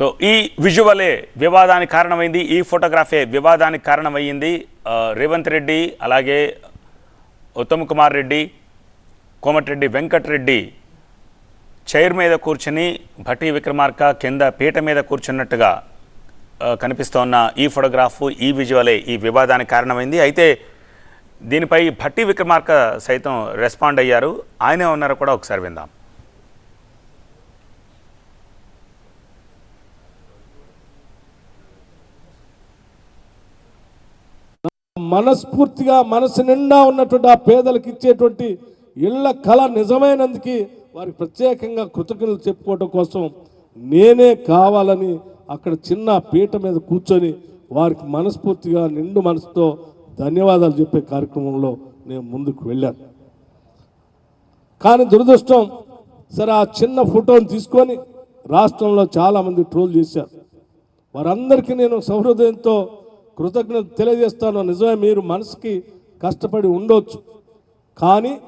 So ఈ విజువలే వివాదానికి కారణమైంది ఈ ఫోటోగ్రాఫే వివాదానికి కారణమయ్యింది. రేవంత్ రెడ్డి అలాగే ఉత్తమ్ కుమార్ రెడ్డి కోమటిరెడ్డి వెంకటరెడ్డి చైర్ మీద కూర్చుని భట్టి విక్రమార్క కింద పీట మీద కూర్చున్నట్టుగా కనిపిస్తోన్న ఈ ఫోటోగ్రాఫ్ ఈ విజువలే ఈ వివాదానికి కారణమైంది. అయితే దీనిపై భట్టి విక్రమార్క సైతం రెస్పాండ్ అయ్యారు. ఆయనే ఉన్నారు కూడా ఒకసారి విందాం. మనస్ఫూర్తిగా మనసు నిండా ఉన్నటువంటి ఆ పేదలకు ఇచ్చేటువంటి ఇళ్ళ కళ నిజమైనందుకు వారికి ప్రత్యేకంగా కృతజ్ఞతలు చెప్పుకోవడం కోసం నేనే కావాలని అక్కడ చిన్న పీట మీద కూర్చొని వారికి మనస్ఫూర్తిగా నిండు మనసుతో ధన్యవాదాలు చెప్పే కార్యక్రమంలో నేను ముందుకు వెళ్ళాను. కానీ దురదృష్టం సరే ఆ చిన్న ఫోటోని తీసుకొని రాష్ట్రంలో చాలామంది ట్రోల్ చేశారు. వారందరికీ నేను సహృదయంతో కృతజ్ఞత తెలియజేస్తాను. నిజమే మీరు మనసుకి కష్టపడి ఉండొచ్చు. కానీ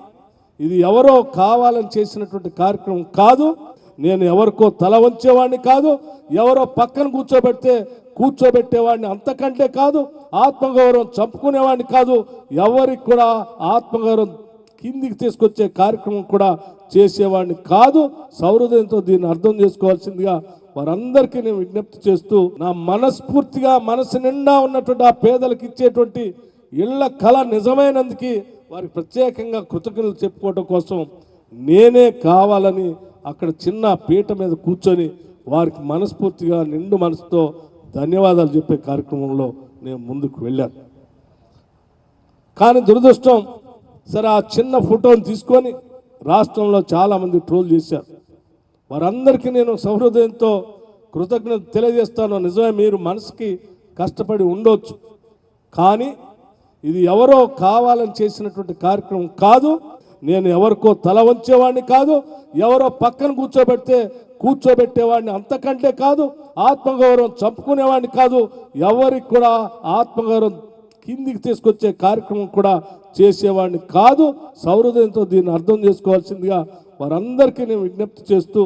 ఇది ఎవరో కావాలని చేసినటువంటి కార్యక్రమం కాదు. నేను ఎవరికో తల వంచేవాడిని కాదు. ఎవరో పక్కన కూర్చోబెడితే కూర్చోబెట్టేవాడిని అంతకంటే కాదు. ఆత్మగౌరవం చంపుకునేవాడిని కాదు. ఎవరికి కూడా ఆత్మగౌరవం కిందికి తీసుకొచ్చే కార్యక్రమం కూడా చేసేవాడిని కాదు. సౌహృదయంతో దీన్ని అర్థం చేసుకోవాల్సిందిగా వారందరికీ నేను విజ్ఞప్తి చేస్తూ నా మనస్ఫూర్తిగా మనసు నిండా ఉన్నటువంటి ఆ పేదలకు ఇచ్చేటువంటి ఇళ్ళ కళ నిజమైనందుకు వారికి ప్రత్యేకంగా కృతజ్ఞతలు చెప్పుకోవడం కోసం నేనే కావాలని అక్కడ చిన్న పీట మీద కూర్చొని వారికి మనస్ఫూర్తిగా నిండు మనసుతో ధన్యవాదాలు చెప్పే కార్యక్రమంలో నేను ముందుకు వెళ్ళాను. కానీ దురదృష్టం సరే ఆ చిన్న ఫోటోని తీసుకొని రాష్ట్రంలో చాలామంది ట్రోల్ చేశారు. వారందరికీ నేను సహృదయంతో కృతజ్ఞత తెలియజేస్తాను. నిజమే మీరు మనసుకి కష్టపడి ఉండొచ్చు. కానీ ఇది ఎవరో కావాలని చేసినటువంటి కార్యక్రమం కాదు. నేను ఎవరికో తల వంచేవాడిని కాదు. ఎవరో పక్కన కూర్చోబెడితే కూర్చోబెట్టేవాడిని అంతకంటే కాదు. ఆత్మగౌరవం చంపుకునేవాడిని కాదు. ఎవరికి కూడా ఆత్మగౌరవం కిందికి తీసుకొచ్చే కార్యక్రమం కూడా చేసేవాడిని కాదు. సౌహృదయంతో దీన్ని అర్థం చేసుకోవాల్సిందిగా వారందరికీ నేను విజ్ఞప్తి చేస్తూ